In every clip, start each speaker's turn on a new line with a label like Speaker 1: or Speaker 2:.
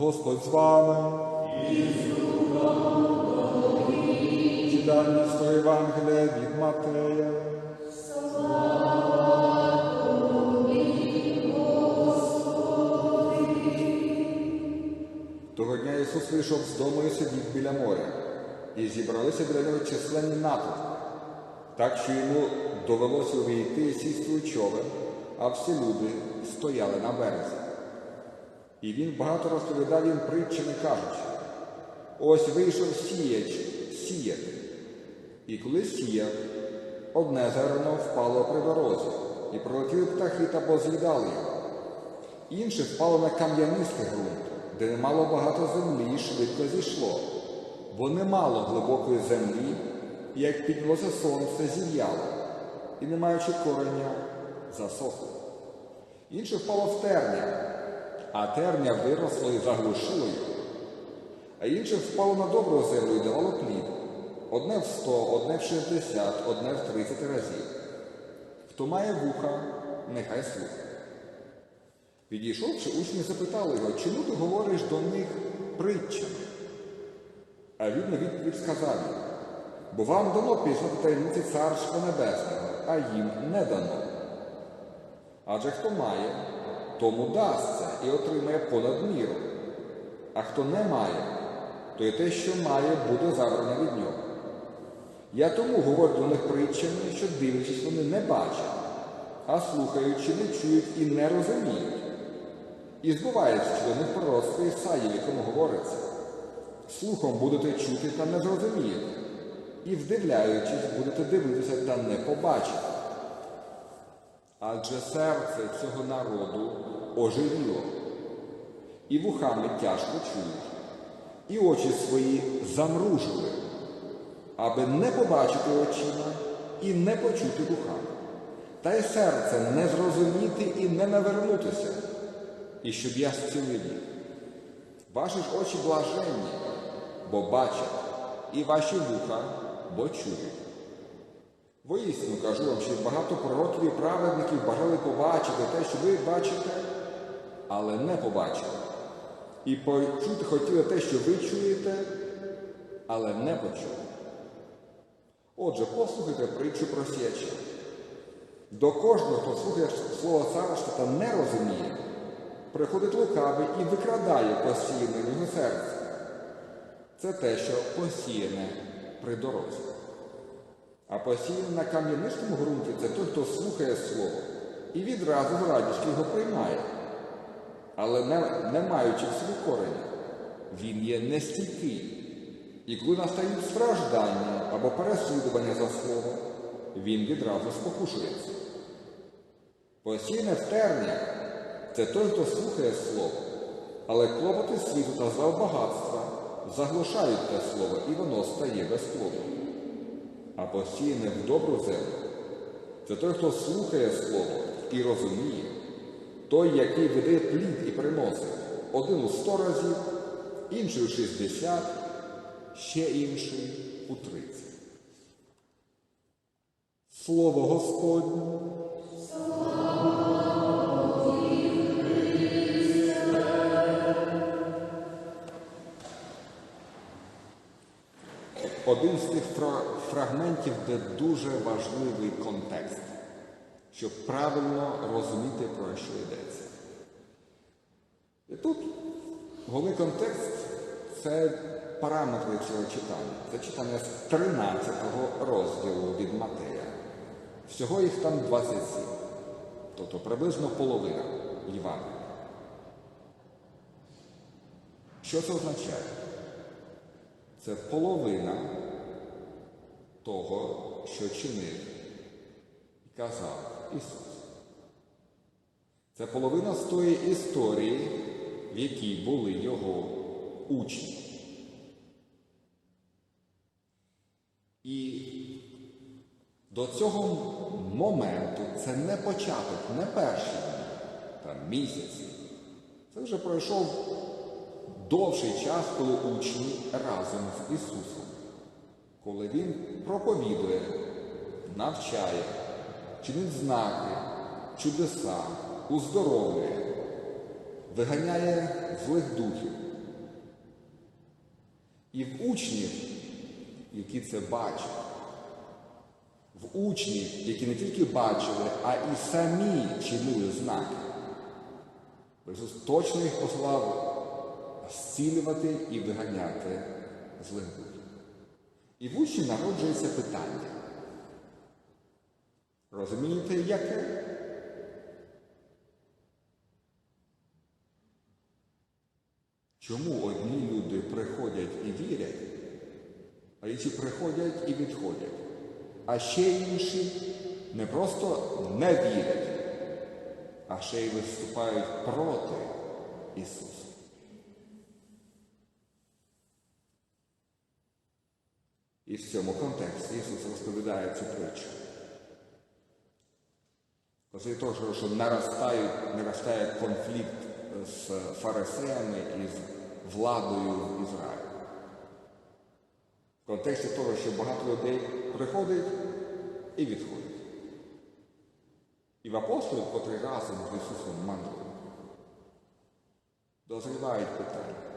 Speaker 1: Господь з вами. Читання з Євангелія від Матея. Того дня Ісус вийшов з дому і сидів біля моря, і зібралися біля нього численні натовпи, так що йому довелося увійти і сісти у човен, а всі люди стояли на березі. І він багато розповідав їм притчами, кажучи, ось вийшов сіяч сіяти. І коли сіяв, одне зерно впало при дорозі, і пролетіли птахи та поз'їдали його. Інше впало на кам'янистий ґрунт, де немало багато землі і швидко зійшло, бо немало глибокої землі, як піднялося сонце, зів'яло, і, не маючи кореня, засохло. Інше впало в терня, а терня виросло і заглушило його. А інше впало на добру землю і давало плід. Одне в сто, одне в шістдесят, одне в тридцять разів. Хто має вуха, нехай слухає. Підійшовши, учні запитали його, чому ти говориш до них притчами? А він на відповідь сказав їм, бо вам дано пізнати таємниці Царства Небесного, а їм не дано. Адже хто має, тому дасться і отримає понад міру. А хто не має, то й те, що має, буде забрано від нього. Я тому говорю до них притчами, що дивлячись, вони не бачать, а слухаючи, не чують і не розуміють. І збувається, що до них пророцтво Ісаїв, якому говориться. Слухом будете чути та не зрозумієте, і вдивляючись, будете дивитися та не побачите. Адже серце цього народу оживіло, і вухами тяжко чують, і очі свої замружили, аби не побачити очима і не почути вухами, та й серце не зрозуміти і не навернутися, і щоб я зцілив їх. Ваші ж очі блаженні, бо бачать, і ваші вуха, бо чують. Воістину кажу вам, що багато пророків і праведників бажали побачити те, що ви бачите, але не побачили. І почути хотіли те, що ви чуєте, але не почули. Отже, послухайте притчу про сіяча. До кожного, хто слухає слово царства та не розуміє, приходить лукавий і викрадає посіяне в його серце. Це те, що посіяне при дорозі. А посіяне на кам'янистому ґрунті це той, хто слухає слово і відразу з радістю його приймає. Але не, не маючи в собі корення, він є нестійкий. І коли настають страждання або переслідування за слово, він відразу спокушується. Посіяне в тернях це той, хто слухає слово, але клопоти світу та багатства заглушають те слово, і воно стає безплодом. А посіяне в добру землю це той, хто слухає слово і розуміє, той, який веде плід і приносить один у сто разів, інший у шістдесят, ще інший у тридцять. Слово Господнє. Один з тих фрагментів, де дуже важливий контекст, щоб правильно розуміти, про що йдеться. І тут головний контекст це параметри цього читання. Це читання з 13 розділу від Матея. Всього їх там 27, тобто приблизно половина Євангелія. Що це означає? Це половина того, що чинив і казав Ісус. Це половина з тої історії, в якій були його учні. І до цього моменту це не початок, не перші там місяці. Це вже пройшов довший час, коли учні разом з Ісусом, коли Він проповідує, навчає, чинить знаки, чудеса, уздоровлює, виганяє злих духів, І в учнів, які це бачать, в учнів, які не тільки бачили, а і самі чинили знаки. Ісус точно їх послав зцілювати і виганяти злих духів. І в учнів народжується питання. Розумієте, яке? Чому одні люди приходять і вірять, а інші приходять і відходять, а ще інші не просто не вірять, а ще й виступають проти Ісуса? І в цьому контексті Ісус розповідає цю притчу. Після того, що наростає, наростає конфлікт з фарисеями і з владою в Ізраїлі. В контексті того, що багато людей приходить і відходить. І в апостолів, котрий разом з Ісусом мандрують, дозрівають питання.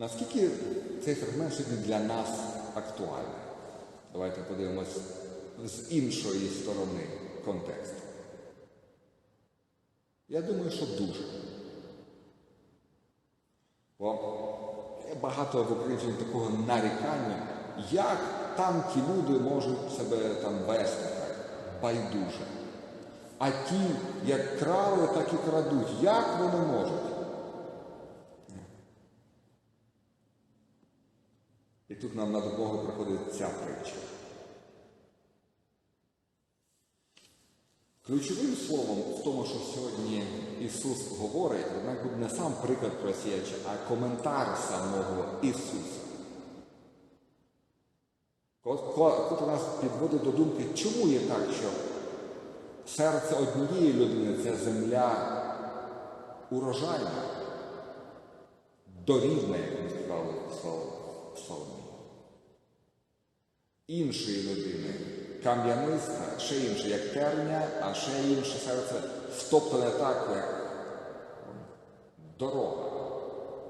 Speaker 1: Наскільки цей фрагмент сьогодні для нас актуальний? Давайте подивимось з іншої сторони контексту. Я думаю, що дуже. Бо є багато в Україні такого нарікання, як там ті люди можуть себе там вести так, байдуже. А ті, як крали, так і крадуть. Як вони можуть? Тут нам на допомогу приходить ця притча. Ключовим словом в тому, що сьогодні Ісус говорить, однак не сам приклад про сіяча, а коментар самого Ісуса. Коли нас підводить до думки, чому є так, що серце однієї людини це земля урожайна, дорівна, як ми сказали Псалмі. Іншої людини кам'яниста, ще інше, як терня, а ще інше серце втоптане так, як дорога.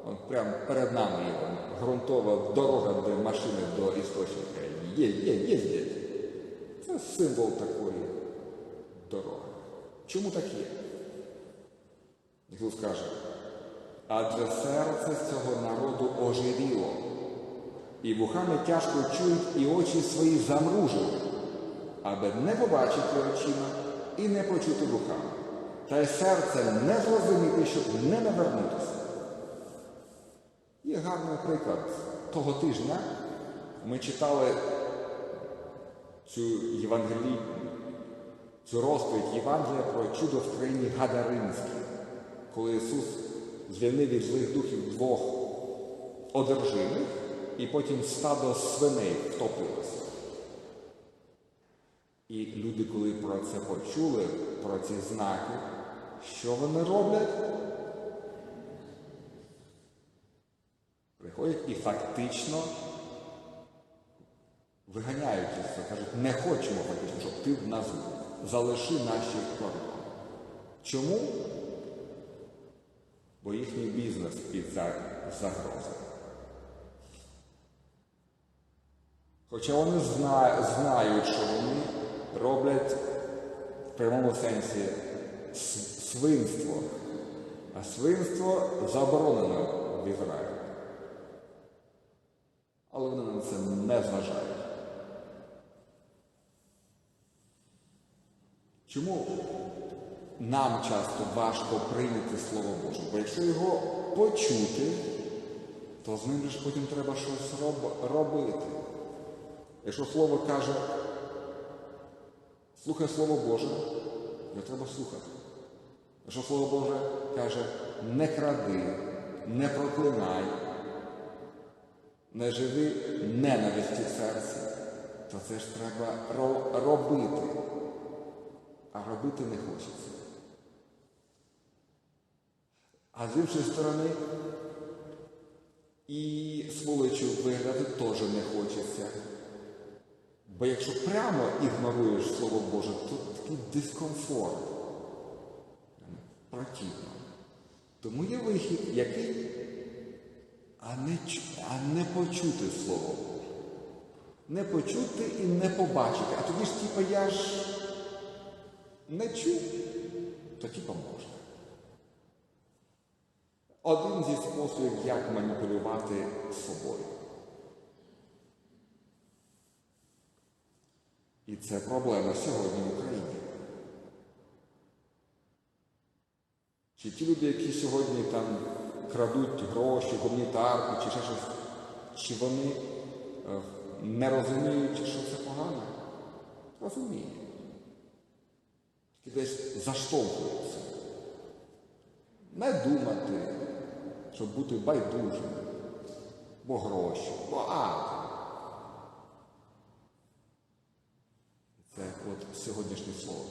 Speaker 1: От прямо перед нами є вон, ґрунтова дорога, де машини до істочника є, є, їздять. Це символ такої дороги. Чому так є? Ісус каже, адже серце цього народу ожиріло, і вухами тяжко чують, і очі свої замружили, аби не побачити очима і не почути вухами, та й серце не зрозуміти, щоб не навернутися. Є гарний приклад того тижня. Ми читали цю Євангелію, цю розповідь Євангелія про чудо в країні Гадаринській, коли Ісус звільнив від злих духів двох одержимих, і потім стадо свиней втопилося. І люди, коли про це почули, про ці знаки, що вони роблять? Приходять і фактично виганяють це, кажуть, не хочемо фактично, щоб ти в нас залиши наші кордони. Чому? Бо їхній бізнес під загрозою. Хоча вони знають, що вони роблять в прямому сенсі свинство, а свинство заборонено в Ізраїлі. Але вони на це не зважають. Чому нам часто важко прийняти Слово Боже? Бо якщо його почути, то з ним ж потім треба щось роб робити. Якщо слово каже, слухай Слово Боже, його треба слухати. Якщо Слово Боже каже, не кради, не проклинай, не живи ненависті в серці, то це ж треба робити. А робити не хочеться. А з іншої сторони, і сволочу виглядати теж не хочеться. Бо якщо прямо ігноруєш Слово Боже, то такий дискомфорт. противно. Тому є вихід, який а не, а не почути Слово Боже. Не почути і не побачити. А тоді ж, типа, я ж не чув, то типа можна. Один зі способів, як маніпулювати собою. І це проблема сьогодні в Україні. Чи ті люди, які сьогодні там крадуть гроші, гуманітарку, чи ще щось, чи вони е, не розуміють, що це погано? Розуміють. Тільки десь заштовхуються. Не думати, щоб бути байдужим, бо гроші, бо а. Це от сьогоднішнє слово.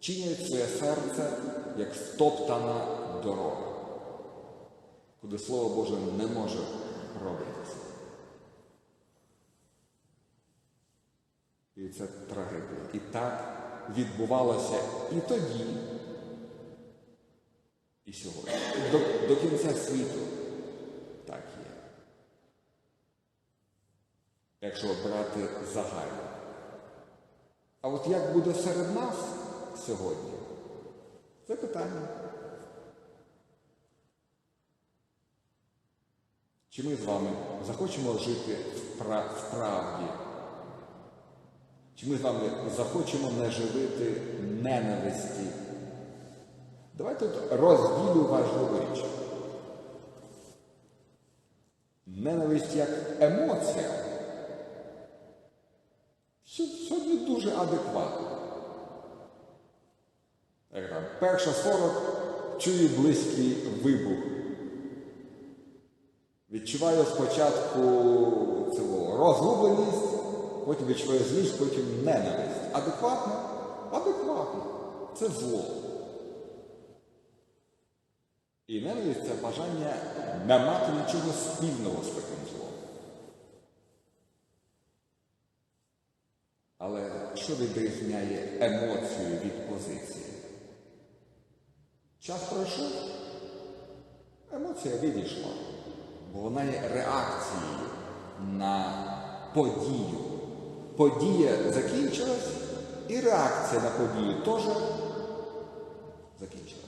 Speaker 1: Чинять своє серце, як стоптана дорога, куди Слово Боже не може робитися. І це трагедія. І так відбувалося і тоді, і сьогодні. До, до кінця світу так є. Якщо брати загально. От як буде серед нас сьогодні? Це питання. Чи ми з вами захочемо жити в правді? Чи ми з вами захочемо не живити ненависті? Давайте розділю важливу річ. Ненависть як емоція. Що- Сьогодні дуже адекватно. Як там, перша 40 чую близький вибух. Відчуваю спочатку цього розгубленість, потім відчуваю злість, потім ненависть. Адекватно? Адекватно. Це зло. І ненависть це бажання не мати нічого спільного з таким злом. Але що відрізняє емоцію від позиції? Час пройшов, емоція відійшла, бо вона є реакцією на подію. Подія закінчилась, і реакція на подію теж закінчилась.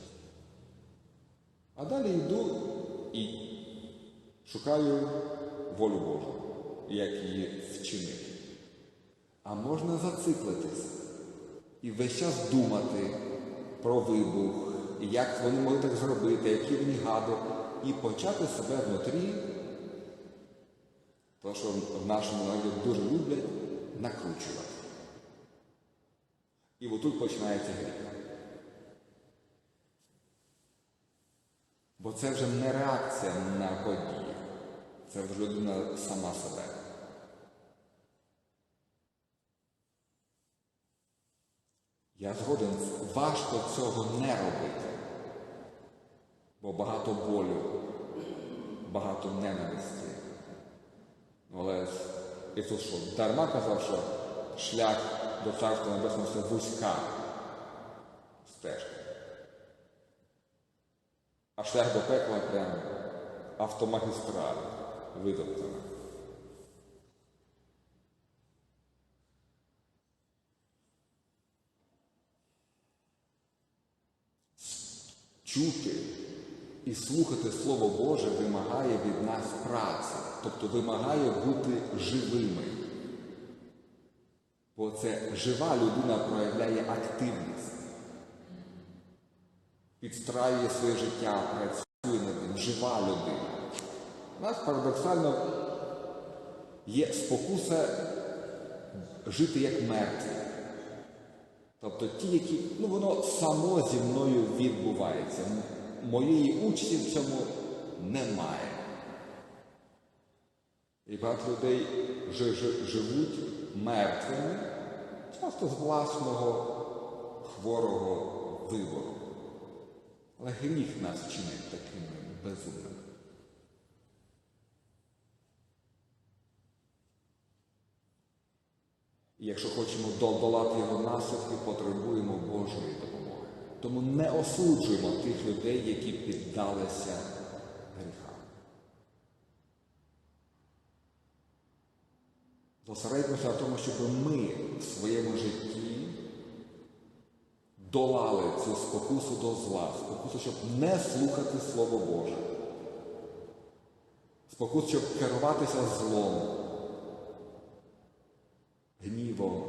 Speaker 1: А далі йду і шукаю волю Божу, як її вчинити. А можна зациклитись і весь час думати про вибух, як вони могли так зробити, які вони гади, і почати себе внутрі, то, що в нашому народі дуже люблять, накручувати. І отут починається гріх. Бо це вже не реакція на події, це вже людина сама себе. Я згоден, важко цього не робити, бо багато болю, багато ненависті. Ну, Але Ісус що, дарма казав, що шлях до Царства Небесного це вузька стежка. А шлях до пекла прям автомагістраль видоптана. Чути і слухати Слово Боже вимагає від нас праці, тобто вимагає бути живими. Бо це жива людина проявляє активність, підстраює своє життя, працює над ним, жива людина. У нас парадоксально є спокуса жити як мертві. Тобто ті, які, ну воно само зі мною відбувається. Моєї участі в цьому немає. І багато людей жи- живуть мертвими, часто з власного хворого вибору. Але гріх нас чинить такими безумними. Якщо хочемо долати його наслідки, потребуємо Божої допомоги. Тому не осуджуємо тих людей, які піддалися гріхам. Зосередьмося на тому, щоб ми в своєму житті долали цю спокусу до зла, спокусу, щоб не слухати Слово Боже, спокусу, щоб керуватися злом, гнівом,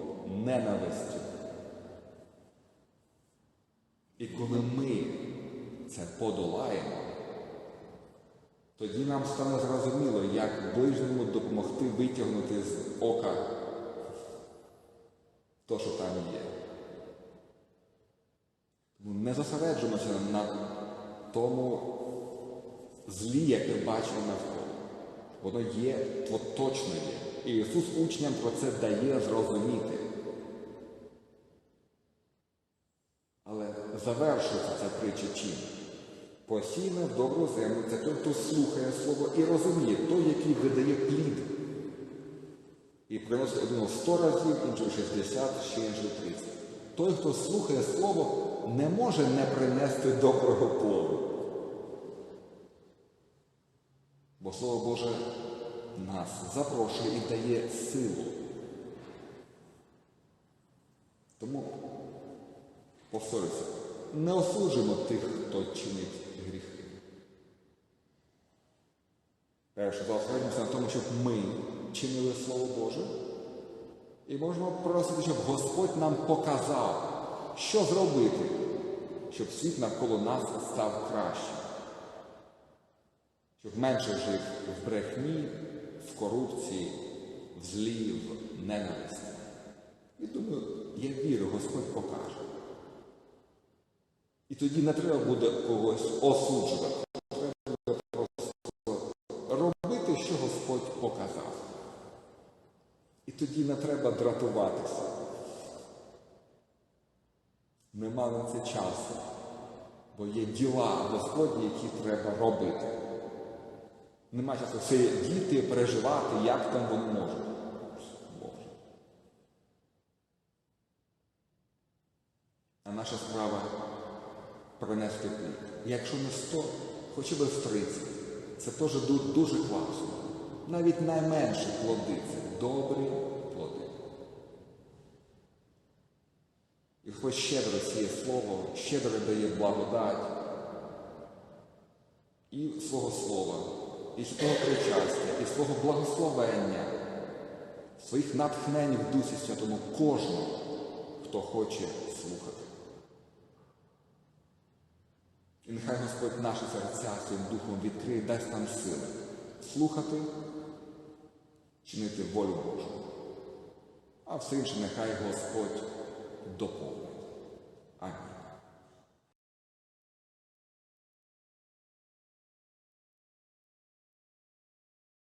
Speaker 1: ненавистю. І коли ми це подолаємо, тоді нам стане зрозуміло, як ближньому допомогти витягнути з ока то, що там є. Не зосереджуємося на тому злі, яке бачимо навколо. Воно є, воно точно є. І Ісус учням про це дає зрозуміти. Але завершується ця притча чим? Посійне в добру землю це той, хто слухає слово і розуміє, той, який видає плід. І приносить один 100 разів, інший 60, ще інший 30. Той, хто слухає слово, не може не принести доброго плоду. Бо Слово Боже нас запрошує і дає силу. Тому, повторюся, не осуджуємо тих, хто чинить гріхи. Перше, зосередимося на тому, щоб ми чинили Слово Боже. І можемо просити, щоб Господь нам показав, що зробити, щоб світ навколо нас став кращим. Щоб менше жив в брехні, в корупції, в злі, в ненависті. І думаю, я вірю, Господь покаже. І тоді не треба буде когось осуджувати. Треба просто робити, що Господь показав. І тоді не треба дратуватися. Нема на це часу, бо є діла Господні, які треба робити. Нема часу сидіти, переживати, як там воно може. Боже. А наша справа принести плід. Якщо не 100, хоча б в 30. Це теж дуже класно. Навіть найменші плоди це добрі плоди. І Господь щедро сіє слово, щедро дає благодать і свого слова, і свого причастя, і свого благословення, своїх натхнень в Дусі Святому кожному, хто хоче слухати. І нехай Господь наші серця своїм духом відкриє, дасть нам сили слухати, чинити волю Божу. А все інше нехай Господь доповнить. Амінь.